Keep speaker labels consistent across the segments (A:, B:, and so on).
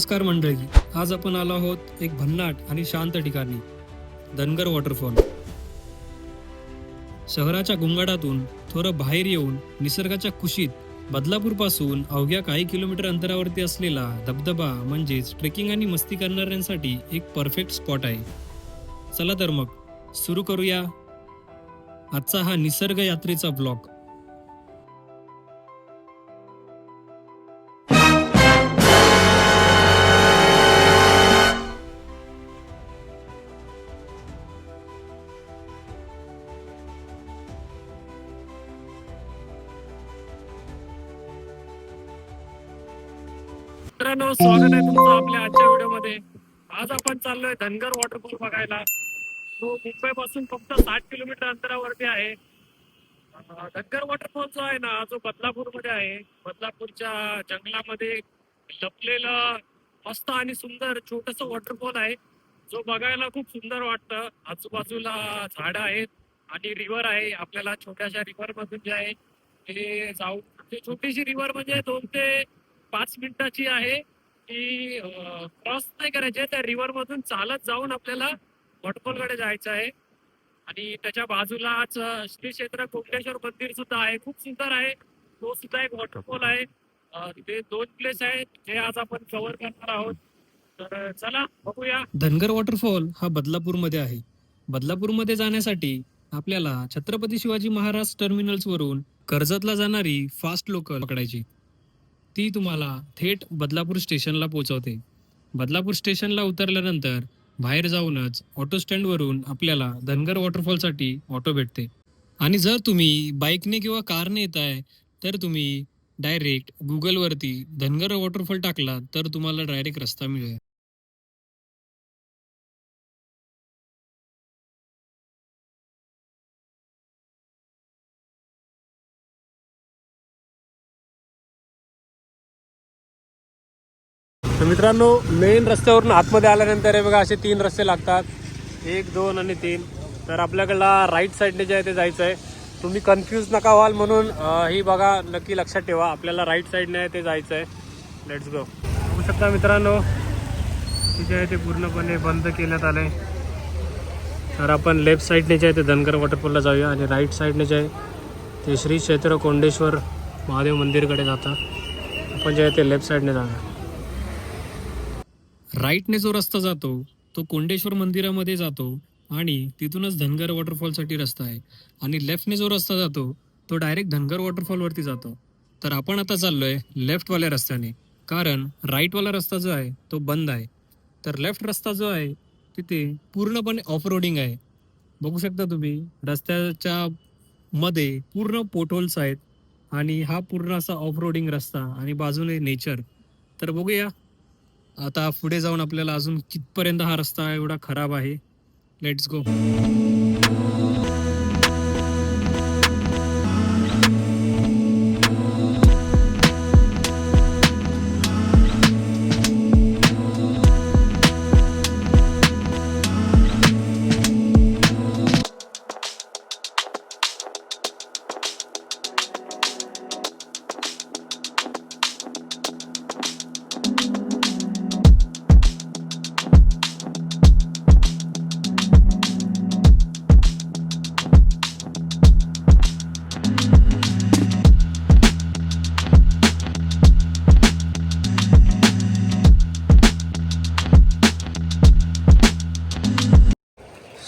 A: नमस्कार मंडळी. आज आपण आलो आहोत एक भन्नाट आणि शांत ठिकाणी धनगर वॉटरफॉल शहराच्या गुंगाडातून थोडं बाहेर येऊन निसर्गाच्या कुशीत बदलापूरपासून अवघ्या काही किलोमीटर अंतरावरती असलेला धबधबा म्हणजेच ट्रेकिंग आणि मस्ती करणाऱ्यांसाठी एक परफेक्ट स्पॉट आहे. चला तर मग सुरू करूया. आजचा हा निसर्ग यात्रेचा ब्लॉग मित्रांनो स्वागत आहे तुमचं आपल्या आजच्या व्हिडिओमध्ये. आज आपण चाललोय धनगर वॉटरफॉल बघायला. तो मुंबई पासून फक्त साठ किलोमीटर अंतरावरती आहे. धनगर वॉटरफॉल जो आहे ना जो बदलापूरमध्ये आहे. बदलापूरच्या जंगलामध्ये लपलेलं मस्त आणि सुंदर छोटस वॉटरफॉल आहे. जो बघायला खूप सुंदर वाटतं. आजूबाजूला झाड आहेत आणि रिव्हर आहे. आपल्याला छोट्याशा रिव्हर मधून जे आहे ते जाऊ छोटीशी रिव्हर म्हणजे दोन ते पाच मिनिटाची आहे की क्रॉस नाही करायचे त्या रिव्हर मधून चालत जाऊन आपल्याला वॉटरफॉलकडे जायचं आहे. आणि त्याच्या बाजूलाच श्री क्षेत्र कोंडेश्वर मंदिर सुद्धा आहे. खूप सुंदर आहे. तो सुद्धा एक वॉटरफॉल आहे. तिथे दोन प्लेस आहेत. जे आज आपण कव्हर करणार आहोत. तर चला बघूया. धनगर वॉटरफॉल हा बदलापूरमध्ये आहे. बदलापूरमध्ये जाण्यासाठी आपल्याला छत्रपती शिवाजी महाराज टर्मिनल्स वरून कर्जतला जाणारी फास्ट लोकल पकडायची. ती तुम्हाला थेट बदलापूर स्टेशनला पोहोचवते. बदलापूर स्टेशनला उतरल्यानंतर बाहेर जाऊनच ऑटो स्टँडवरून आपल्याला धनगर वॉटरफॉलसाठी ऑटो भेटते. आणि जर तुम्ही बाईकने किंवा कारने येत आहे तर तुम्ही डायरेक्ट गुगलवरती धनगर वॉटरफॉल टाकला तर तुम्हाला डायरेक्ट रस्ता मिळेल. तर मित्रांनो मेन रस्त्यावरून आतमध्ये आल्यानंतर हे बघा असे तीन रस्ते लागतात. एक दोन आणि तीन. तर आपल्याकडला राईट साईडने जे आहे ते जायचं आहे तुम्ही कन्फ्यूज नका व्हाल म्हणून ही बघा नक्की लक्षात ठेवा. आपल्याला राईट साईडने आहे ते जायचं आहे लेट्स गो बघू शकता मित्रांनो तिथे आहे ते पूर्णपणे बंद केल्यात आलं. आहे तर आपण लेफ्ट साईडने जे आहे ते धनगर वॉटरफॉलला जाऊया आणि राईट साईडने जे आहे ते श्री क्षेत्र कोंडेश्वर महादेव मंदिरकडे जातं. आपण जे आहे ते लेफ्ट साईडने जाऊया. राईटने जो रस्ता जातो तो कोंडेश्वर मंदिरामध्ये जातो आणि तिथूनच धनगर वॉटरफॉलसाठी रस्ता आहे. आणि लेफ्टने जो रस्ता जातो तो डायरेक्ट धनगर वॉटरफॉलवरती जातो. तर आपण आता चाललो आहे लेफ्टवाल्या रस्त्याने कारण राईटवाला रस्ता जो आहे तो बंद आहे. तर लेफ्ट रस्ता जो आहे तिथे पूर्णपणे ऑफ रोडिंग आहे. बघू शकता तुम्ही रस्त्याच्या मध्ये पूर्ण पोटहोल्स आहेत आणि हा पूर्ण असा ऑफ रोडिंग रस्ता आणि बाजूने नेचर तर बघूया आता पुढे जाऊन आपल्याला अजून कितपर्यंत हा रस्ता एवढा खराब आहे? लेट्स गो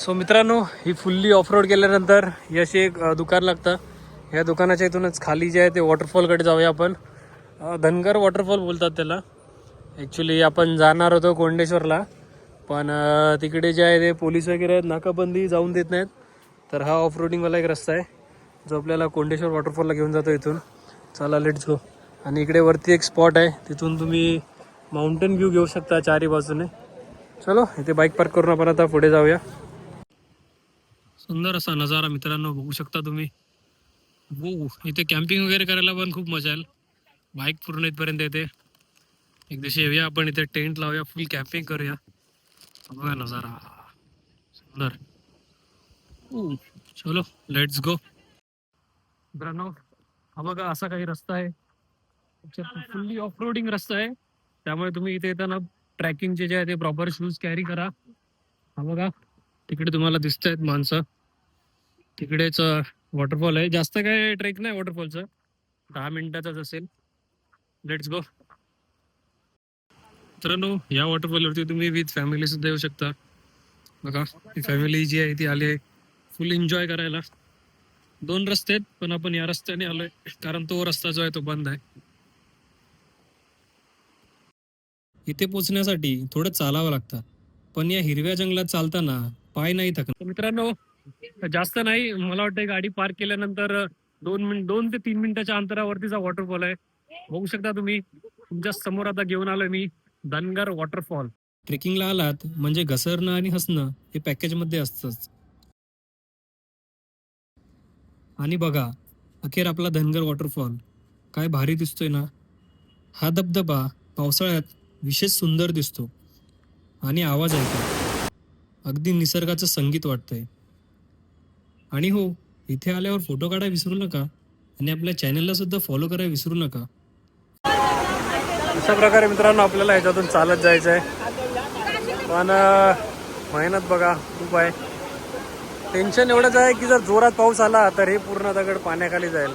A: सो मित्रांनो ही फुल्ली ऑफ रोड केल्यानंतर हे असे एक दुकान लागतं. या दुकानाच्या इथूनच खाली जे आहे ते वॉटरफॉलकडे जाऊया आपण. धनगर वॉटरफॉल बोलतात त्याला. ॲक्च्युली आपण जाणार होतो कोंडेश्वरला. पण तिकडे जे आहे ते पोलीस वगैरे आहेत नाकाबंदी जाऊन देत नाहीत. तर हा ऑफ रोडिंगवाला एक रस्ता आहे जो आपल्याला कोंडेश्वर वॉटरफॉलला घेऊन जातो इथून. चला लेट्स गो आणि इकडे वरती एक स्पॉट आहे तिथून तुम्ही माउंटेन व्ह्यू घेऊ शकता चारी बाजूने. चलो इथे बाईक पार्क करून आपण आता पुढे जाऊया. सुंदर असा नजारा मित्रांनो बघू शकता तुम्ही. वो इथे कॅम्पिंग वगैरे करायला पण खूप मजा येईल बाईक पूर्ण इथपर्यंत येते. एक दिवशी येऊया आपण इथे टेंट लावूया फुल कॅम्पिंग करूया. बघा नजारा. सुंदर. चलो लेट्स गो मित्रांनो हा बघा असा काही रस्ता आहे. फुल्ली ऑफ रोडिंग रस्ता आहे. त्यामुळे तुम्ही इथे येताना ट्रॅकिंगचे जे आहे ते प्रॉपर शूज कॅरी करा. हा बघा. तिकडे तुम्हाला दिसत आहेत माणसं. तिकडेच वॉटरफॉल आहे. जास्त काय ट्रेक नाही वॉटरफॉलचं दहा मिनिटाचाच असेल. लेट्स गो मित्रांनो या वॉटरफॉलवरती तुम्ही विथ फॅमिली सुद्धा येऊ शकता. बघा ही फॅमिली जी आहे ती आली आहे फुल एन्जॉय करायला. दोन रस्ते आहेत पण आपण या रस्त्याने आलोय. कारण तो रस्ता जो आहे तो बंद आहे. इथे पोचण्यासाठी थोडं चालावं लागतं. पण या हिरव्या जंगलात चालताना पाय नाही थकणार. मित्रांनो जास्त नाही मला वाटतं गाडी पार्क केल्यानंतर दोन मिनिट दोन ते तीन मिनिटाच्या अंतरावरतीचा वॉटरफॉल आहे. बघू शकता तुम्ही तुमच्यासमोर आता घेऊन आलोय मी धनगर वॉटरफॉल ट्रेकिंगला आलात म्हणजे घसरणं आणि हसणं हे पॅकेजमध्ये असतंच. आणि बघा अखेर आपला धनगर वॉटरफॉल काय भारी दिसतोय ना? हा धबधबा पावसाळ्यात विशेष सुंदर दिसतो. आणि आवाज ऐका अगदी निसर्गाचं संगीत वाटतंय. आणि हो इथे आल्यावर फोटो काढायला विसरू नका आणि आपल्या चॅनलला सुद्धा फॉलो करायला विसरू नका. अशा प्रकारे मित्रांनो आपल्याला ह्याच्यातून चालत जायचं आहे पण मेहनत बघा खूप आहे. टेन्शन एवढंच आहे की जर जोरात पाऊस आला तर हे पूर्ण दगड पाण्याखाली जाईल.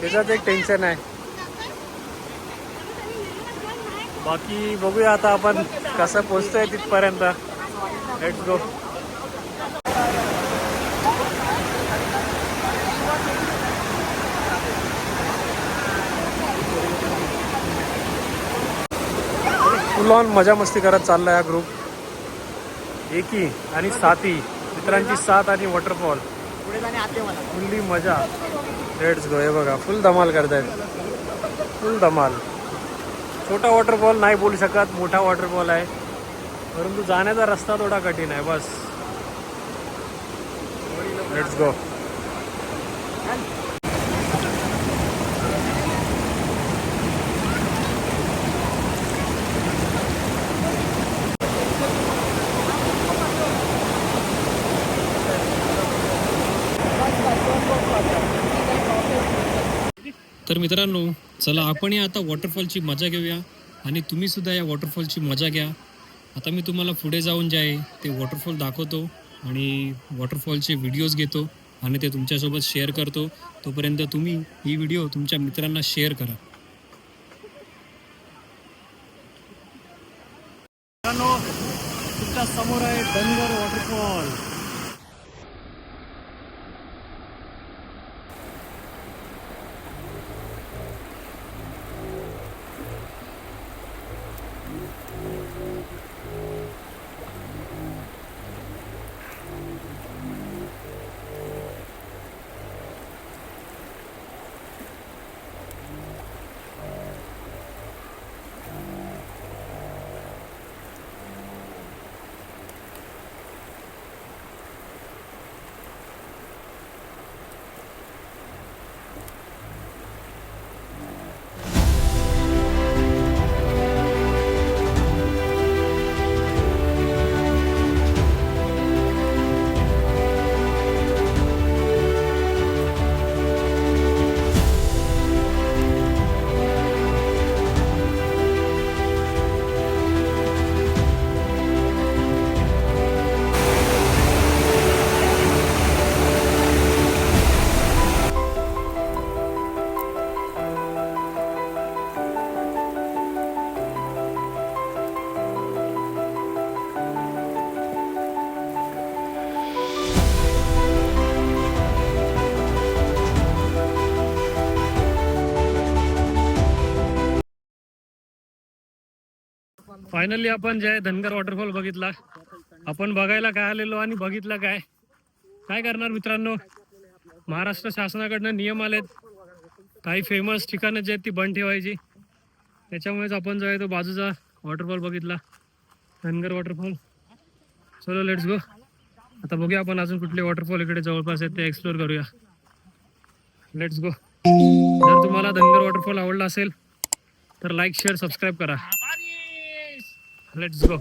A: त्याच्यात एक टेन्शन आहे. बाकी बघूया आता आपण कसं पोचतोय तिथपर्यंत. लेट्स गो फुल ऑन मजा मस्ती करत चालला हा ग्रुप एकी आणि साथी मित्रांची साथ आणि वॉटरफॉल फुल्ली मजा. लेट्स गो हे बघा फुल धमाल करतायत. फुल धमाल. छोटा वॉटरफॉल नाही बोलू शकत मोठा वॉटरफॉल आहे. परंतु जाण्याचा रस्ता थोडा कठीण आहे बस. लेट्स गो तर मित्रांनो चला आपणही आता वॉटरफॉलची मजा घेऊया आणि तुम्ही सुद्धा या वॉटरफॉलची मजा घ्या. आता मी तुम्हाला पुढे जाऊन जे आहे ते वॉटरफॉल दाखवतो आणि वॉटरफॉलचे व्हिडिओज घेतो आणि ते तुमच्यासोबत शेअर करतो. तोपर्यंत तुम्ही ही व्हिडिओ तुमच्या मित्रांना शेअर करा. तुमच्यासमोर आहे डंगर वॉटरफॉल फायनली आपण जे आहे धनगर वॉटरफॉल बघितला. आपण बघायला काय आलेलो आणि बघितलं काय? काय करणार मित्रांनो? महाराष्ट्र शासनाकडनं नियम आलेत. काही फेमस ठिकाणं जे आहेत ती बंद ठेवायची. त्याच्यामुळेच आपण जो आहे तो बाजूचा वॉटरफॉल बघितला. धनगर वॉटरफॉल चलो लेट्स गो आता बघूया आपण अजून कुठले वॉटरफॉल इकडे जवळपास आहेत ते एक्सप्लोर करूया. लेट्स गो जर तुम्हाला धनगर वॉटरफॉल आवडला असेल तर लाईक शेअर सबस्क्राईब करा. Let's go